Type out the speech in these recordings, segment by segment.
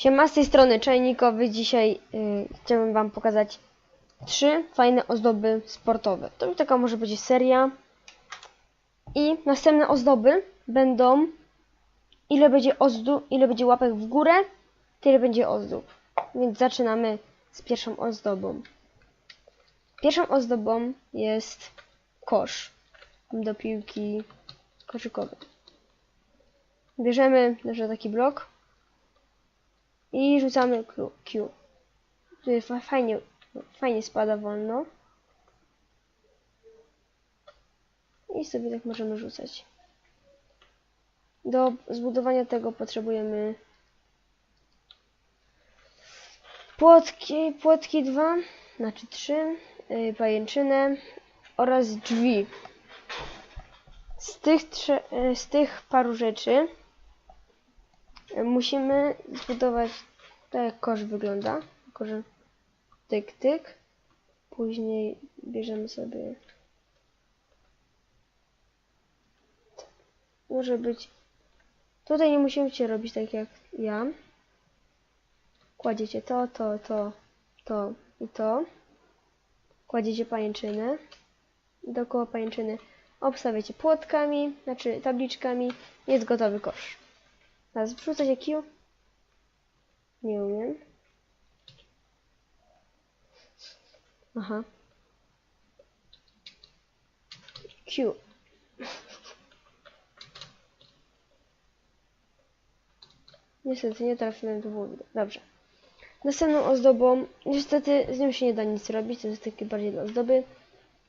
Siema, z tej strony Czajnikowy. Dzisiaj y, chciałbym Wam pokazać trzy fajne ozdoby sportowe. To taka może być seria. I następne ozdoby będą ile będzie ozdób, ile będzie łapek w górę, tyle będzie ozdób. Więc zaczynamy z pierwszą ozdobą. Pierwszą ozdobą jest kosz do piłki koszykowej. Bierzemy może taki blok i rzucamy Q. Fa- fajnie, fajnie spada wolno. I sobie tak możemy rzucać. Do zbudowania tego potrzebujemy płotki, płotki 2, znaczy 3, yy, pajęczynę oraz drzwi. Z tych, yy, z tych paru rzeczy musimy zbudować tak jak kosz wygląda. Tylko, że tyk, tyk. Później bierzemy sobie może być tutaj nie musicie robić tak jak ja. Kładziecie to, to, to, to i to. Kładziecie pajęczynę. Dookoła pajęczyny obstawiacie płotkami, znaczy tabliczkami. Jest gotowy kosz. Teraz wrzucać Q. Nie umiem. Aha. Q. Niestety nie trafiłem do wody. Dobrze. Następną ozdobą, niestety z nią się nie da nic robić, to jest takie bardziej dla ozdoby.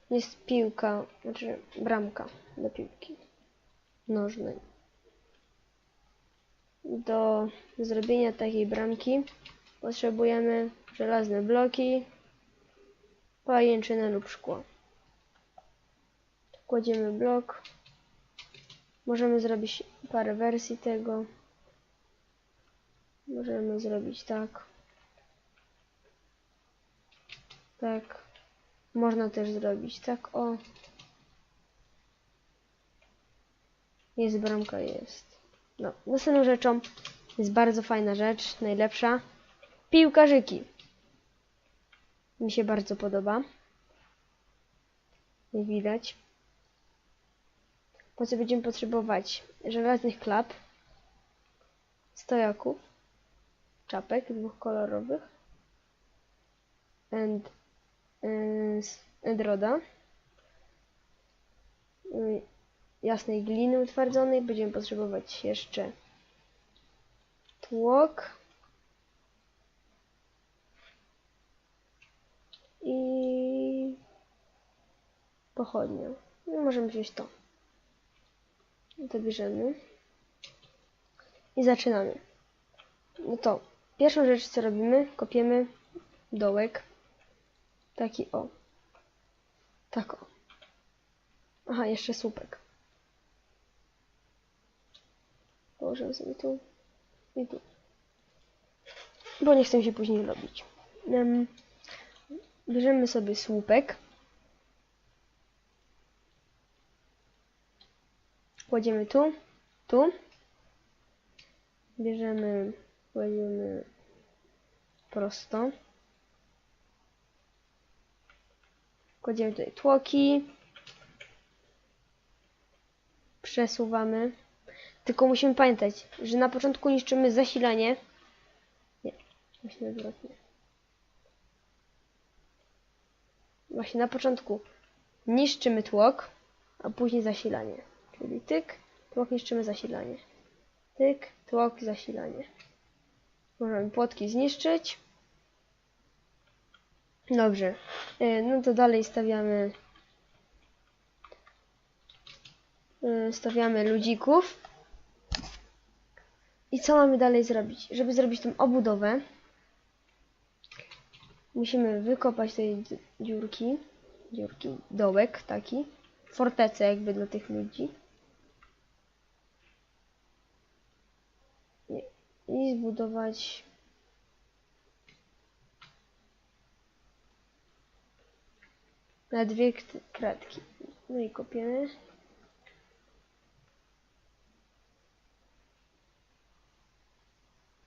Jest piłka, znaczy bramka do piłki nożnej. Do zrobienia takiej bramki potrzebujemy żelazne bloki, pajęczynę lub szkło. Kładziemy blok. Możemy zrobić parę wersji tego. Możemy zrobić tak. Tak. Można też zrobić tak o. Jest bramka, jest. No, następną rzeczą jest bardzo fajna rzecz, najlepsza. Piłkarzyki. Mi się bardzo podoba. Nie widać. Po co będziemy potrzebować żelaznych klap, stojaków, czapek dwóch kolorowych and, y, and roda, y, jasnej gliny utwardzonej. Będziemy potrzebować jeszcze tłok i pochodnię. No, możemy wziąć to. To bierzemy i zaczynamy. No to pierwszą rzecz co robimy, kopiemy dołek. Taki o. Tak o. Aha, jeszcze słupek. Położymy sobie tu i tu. Bo nie chcę się później robić. Um, bierzemy sobie słupek. Kładziemy tu, tu. Bierzemy, kładziemy prosto. Kładziemy tutaj tłoki. Przesuwamy. Tylko musimy pamiętać, że na początku niszczymy zasilanie. Nie, właśnie odwrotnie. Właśnie na początku niszczymy tłok, a później zasilanie. Czyli tyk, tłok niszczymy zasilanie. Tyk, tłok, zasilanie. Możemy płotki zniszczyć. Dobrze. E, No to dalej stawiamy e, stawiamy ludzików. I co mamy dalej zrobić? Żeby zrobić tą obudowę, musimy wykopać tej dziurki, dziurki, dołek taki, fortecę jakby dla tych ludzi. I- zbudować na dwie kratki. No i kopiemy.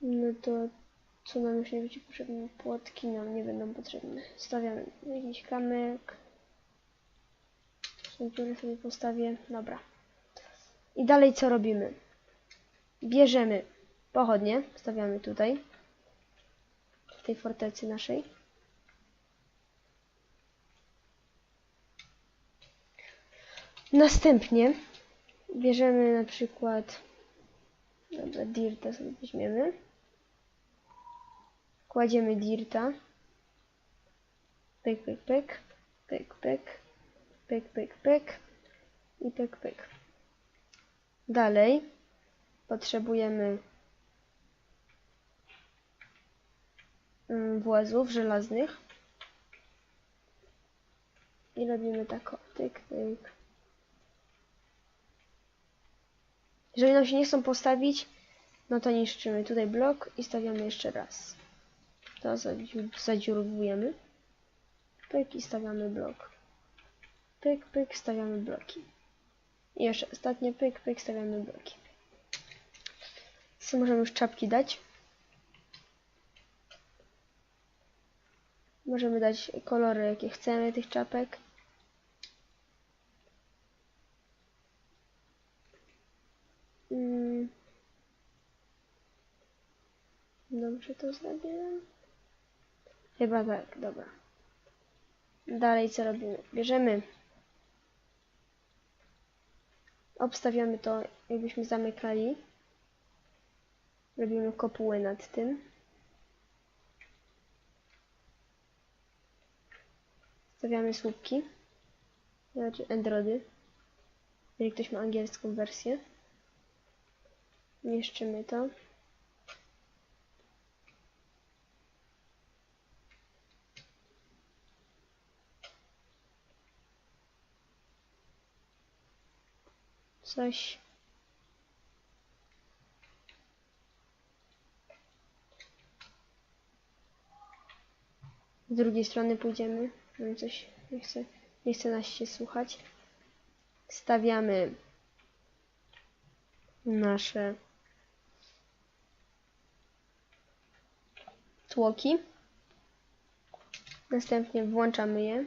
No to Co nam już nie będzie potrzebne? Płotki nam nie będą potrzebne. Stawiamy jakiś kamyk. Dziurę sobie postawię. Dobra. I dalej co robimy? Bierzemy pochodnie, stawiamy tutaj, w tej fortecy naszej. Następnie bierzemy na przykład, dobra, dirta sobie weźmiemy. Kładziemy dirta. Pyk, pyk, pyk, pyk, pyk, pyk, pyk, pyk i pyk, pyk. Dalej potrzebujemy mm, włazów żelaznych i robimy tak o, tyk, tyk. Jeżeli nam się nie chcą postawić, no to niszczymy tutaj blok i stawiamy jeszcze raz. To zadziu- zadziurowujemy. Pyk i stawiamy blok. Pyk, pyk, stawiamy bloki. I jeszcze ostatnie pyk, pyk, stawiamy bloki. Co możemy już czapki dać? Możemy dać kolory, jakie chcemy tych czapek. Mm. Dobrze to zrobiłem? Chyba tak, dobra. Dalej co robimy? Bierzemy obstawiamy to, jakbyśmy zamykali. Robimy kopułę nad tym. Stawiamy słupki. Znaczy endrody. Jeżeli ktoś ma angielską wersję. Mieszczymy to. Coś. Z drugiej strony pójdziemy. Mam coś. Nie chce, nie chce nas się słuchać. Stawiamy nasze tłoki. Następnie włączamy je.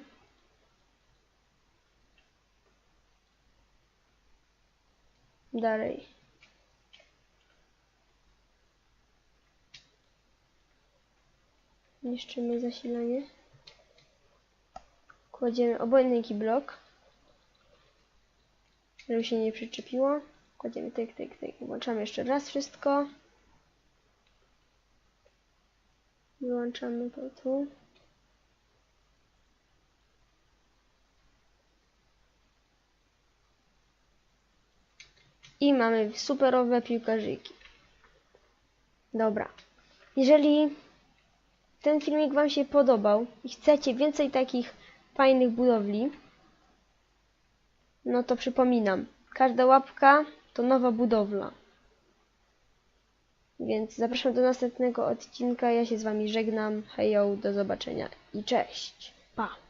Dalej. Niszczymy zasilanie. Kładziemy obojętny blok. Żeby się nie przyczepiło. Kładziemy tyk, tyk, tyk. Włączamy jeszcze raz wszystko. Wyłączamy to tu. I mamy superowe piłkarzyki. Dobra. Jeżeli ten filmik Wam się podobał i chcecie więcej takich fajnych budowli, no to przypominam, każda łapka to nowa budowla. Więc zapraszam do następnego odcinka. Ja się z Wami żegnam. Hejo, do zobaczenia i cześć. Pa!